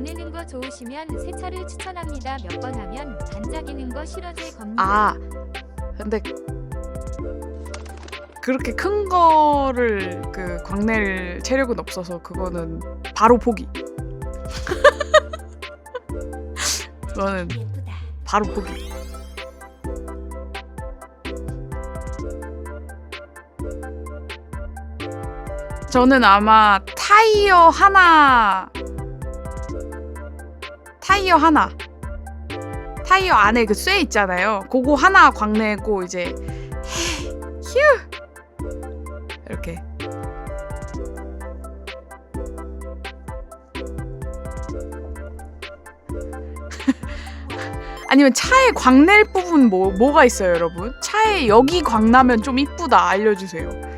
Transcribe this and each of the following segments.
광내는 거 좋으시면 세차를 추천합니다. 몇 번 하면 반짝이는 거 싫어질 겁니다. 아 근데 그렇게 큰 거를 그 광낼 체력은 없어서 그거는 바로 포기. 그거는. 바로 포기. 저는 아마 타이어 하나 타이어 하나 타이어 안에 그 쇠 있잖아요. 그거 하나 광내고 이제 휴 이렇게 아니면 차에 광낼 부분 뭐 뭐가 있어요, 여러분? 차에 여기 광나면 좀 이쁘다 알려주세요.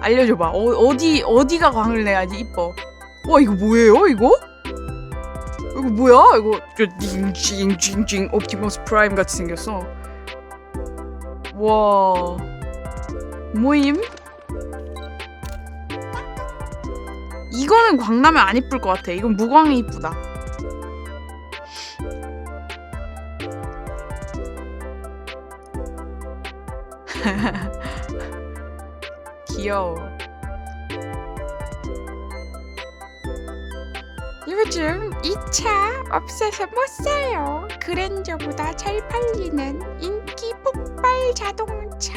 알려줘봐. 어, 어디 어디가 광을 내야지 이뻐. 와 이거 뭐예요? 이거? 이거 뭐야? 이거 저 징징징징 옵티머스 프라임 같이 생겼어. 와 모임? 이거는 광나면 안 이쁠 것 같아. 이건 무광이 이쁘다. 귀여워. 요즘 이차 없어서 못 사요. 그랜저보다 잘 팔리는 인기 폭발 자동차.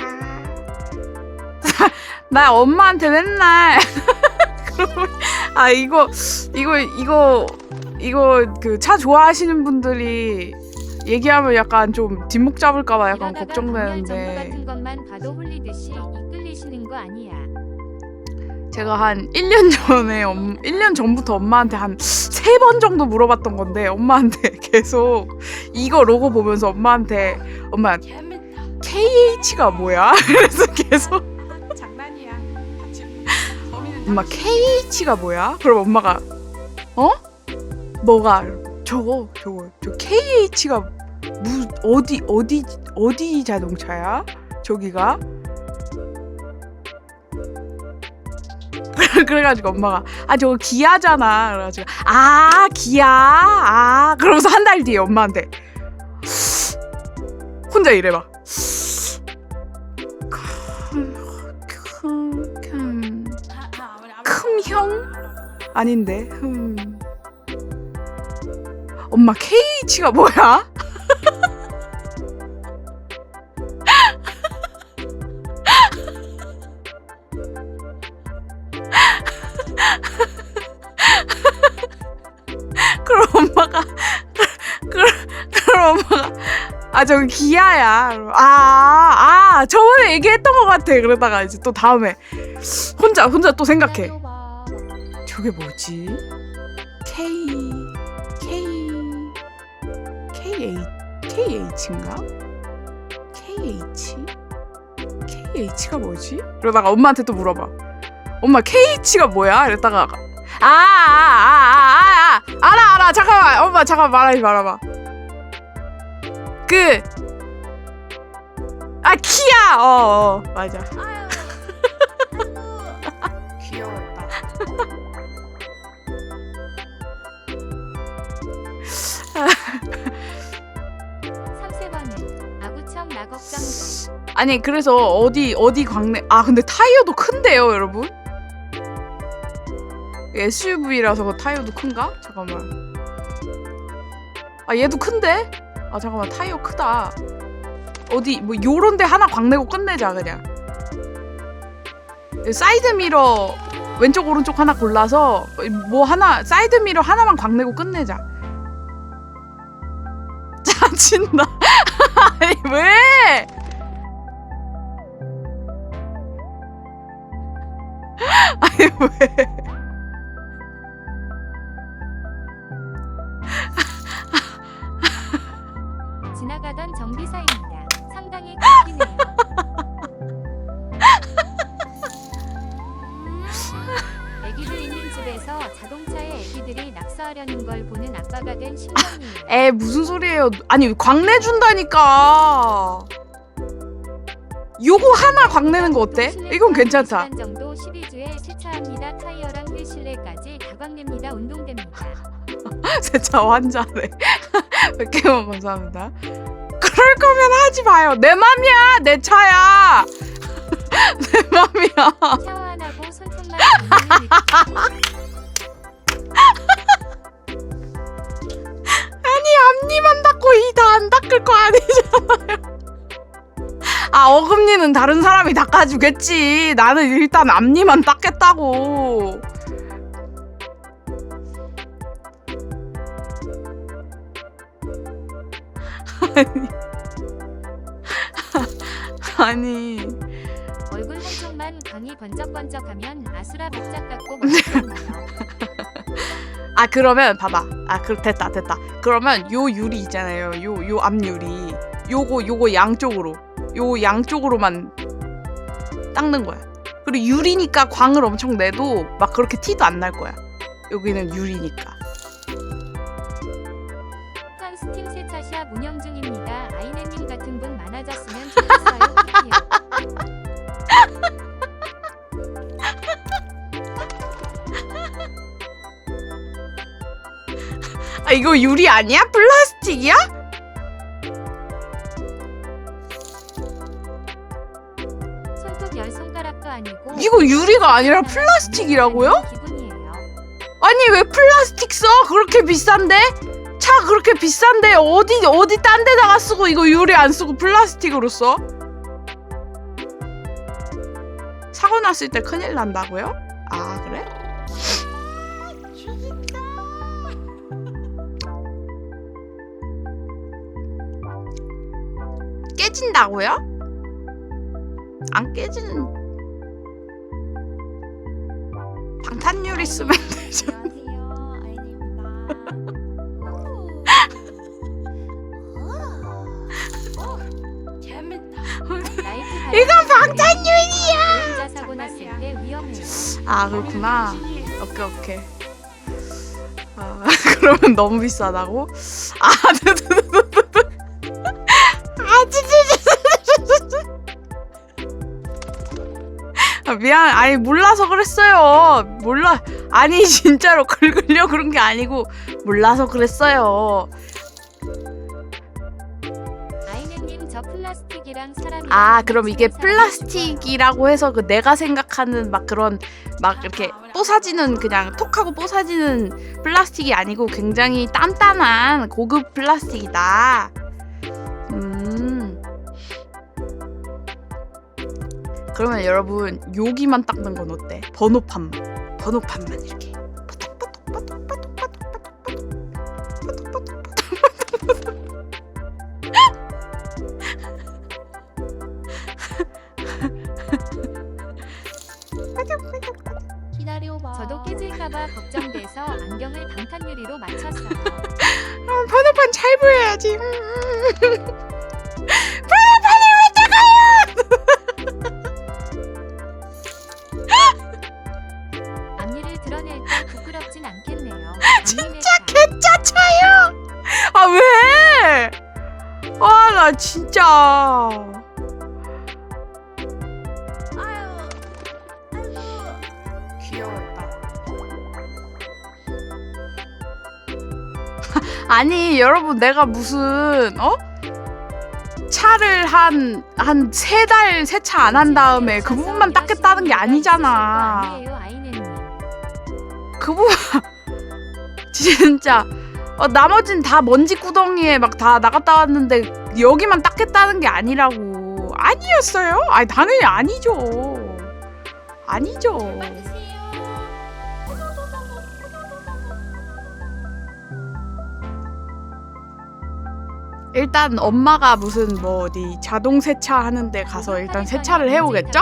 나 엄마한테 맨날 아 이거 이거 이거 이거 그 차 좋아하시는 분들이 얘기하면 약간 좀 뒷목 잡을까봐 약간 이러다가 광열 정보 걱정되는데 같은 것만 봐도 홀리듯이 이끌리시는 거 아니야. 제가 한 1년 전에 엄, 1년 전부터 엄마한테 한 세 번 정도 물어봤던 건데 엄마한테 계속 이거 로고 보면서 엄마한테 엄마 KH가 뭐야? 그래서 계속 장난이야. 엄마 KH가 뭐야? 그럼 엄마가 어? 뭐가 저거 저거 저 KH가 무 어디 어디 어디 자동차야? 저기가 그래가지고 엄마가 아 저거 기아잖아 그래가지고 아 기아 아 그러면서 한 달 뒤에 엄마한테 혼자 이래 봐 큰 큼형 아닌데 흠 엄마 KH가 뭐야? 그럼 엄마가 그럼, 그럼 엄마가 아 저기 기아야. 아아 아, 저번에 얘기했던 것 같아. 그러다가 이제 또 다음에. 혼자 혼자 또 생각해. 저게 뭐지? K K KH인가? KH KH가 뭐지? 그러다가 엄마한테 또 물어봐. 엄마 KH가 뭐야? 이랬다가 아, 아 아 아 아 아 알아 알아. 잠깐만. 엄마 잠깐 말하지 말아봐. 그 아 키야. 어, 어. 맞아 아니 그래서 어디 어디 광내 아 근데 타이어도 큰데요 여러분? SUV라서 그 타이어도 큰가? 잠깐만. 아 얘도 큰데? 아 잠깐만. 타이어 크다. 어디 뭐 요런 데 하나 광내고 끝내자 그냥. 사이드 미러 왼쪽 오른쪽 하나 골라서 뭐 하나 사이드 미러 하나만 광내고 끝내자. 짜친다 아니 왜 아니 왜? 지나가던 정비사입니다. 상당히 크기네요. 하려는 걸 보는 아빠가 된 심정이에요. 에 무슨 소리예요? 아니 광내 준다니까. 요거 하나 광내는 거 어때? 이건 괜찮다. 시간 정도 12주에 세차합니다. 타이어랑 휠 실내까지 다 광냅니다. 운동됩니다. 세차 환자네. 100개만 감사합니다. 그럴 거면 하지 마요. 내 맘이야. 내 차야. 내 맘이야. 샤워 안 하고 손톱만 느낌. 거 아니잖아요. 아 어금니는 다른 사람이 닦아주겠지. 나는 일단 앞니만 닦겠다고. 아니, 아니 얼굴 한쪽만 광이 번쩍번쩍하면 아수라 박작 같고. 아 그러면 봐봐. 아 그 됐다 됐다. 그러면 요 유리 있잖아요. 요 요 앞유리. 요거 요거 양쪽으로. 요 양쪽으로만 닦는 거야. 그리고 유리니까 광을 엄청 내도 막 그렇게 티도 안 날 거야. 여기는 유리니까. 한 스팀 세차샵 운영 중입니다. 아이네님 같은 분 많아졌으면 좋겠어요. 아 이거 유리 아니야 플라스틱이야 손톱 열 손가락도 아니고 이거 유리가 아니라 플라스틱이라고요 기분이에요. 아니 왜 플라스틱 써 그렇게 비싼데 차 그렇게 비싼데 어디 어디 딴 데다가 쓰고 이거 유리 안 쓰고 플라스틱으로 써 사고 났을 때 큰일 난다고요? 아 그래? 깨진다고요? 안 깨지는 방탄유리 쓰면 되죠. 이건 방탄유리야. 아 그렇구나. 오케이 오케이. 아 그러면 너무 비싸다고? 아 아, 아, 미안. 아니 몰라서 그랬어요. 몰라. 아니 진짜로 긁으려 그런 게 아니고 몰라서 그랬어요. 아이네님 저 플라스틱이랑 사람이 아 그럼 이게 플라스틱이라고 해서 그 내가 생각하는 막 그런 막 이렇게 뽀사지는 그냥 톡하고 뽀사지는 플라스틱이 아니고 굉장히 단단한 고급 플라스틱이다. 그러면 여러분 여기만 닦는 건 어때? 번호판만 번호판만 이렇게 기다려봐. 저도 깨질까봐 걱정돼서 안경을 방탄유리로 맞췄어요. 어, 번호판 잘 보여야지. 진짜. 아유. 아이고. 귀여웠다. 아니 여러분 내가 무슨 어? 차를 한 한 세 달 세차 안 한 다음에 그 부분만 닦겠다는 게 아니잖아. 그 부분 진짜 어, 나머진 다 먼지 구덩이에 막 다 나갔다 왔는데 여기만 닦겠다는 게 아니라고 아니었어요? 아니 당연히 아니죠 아니죠. 일단 엄마가 무슨 뭐 어디 자동 세차 하는데 가서 일단 세차를 해오겠죠?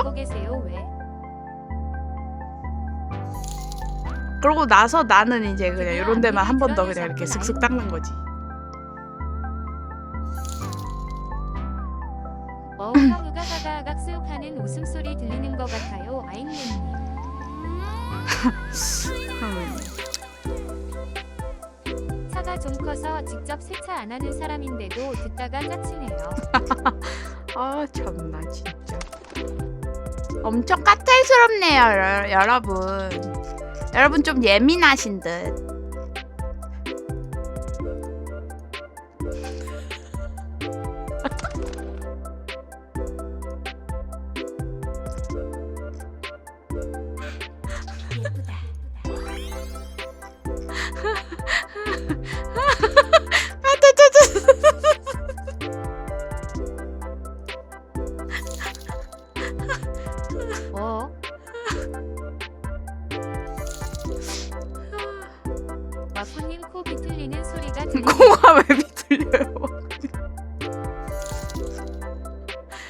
그러고 나서 나는 이제 그냥 이런 데만 한 번 더 그냥 이렇게 슥슥 닦는 거지 어, 형우가 가가각 쓱 하는 웃음소리 들리는 것 같아요. 음. 차가 좀 커서 직접 세차 안 하는 사람인데도 듣다가 짜치네요. 아 참나 진짜 엄청 까탈스럽네요, 여, 여러분. 여러분 좀 예민하신 듯.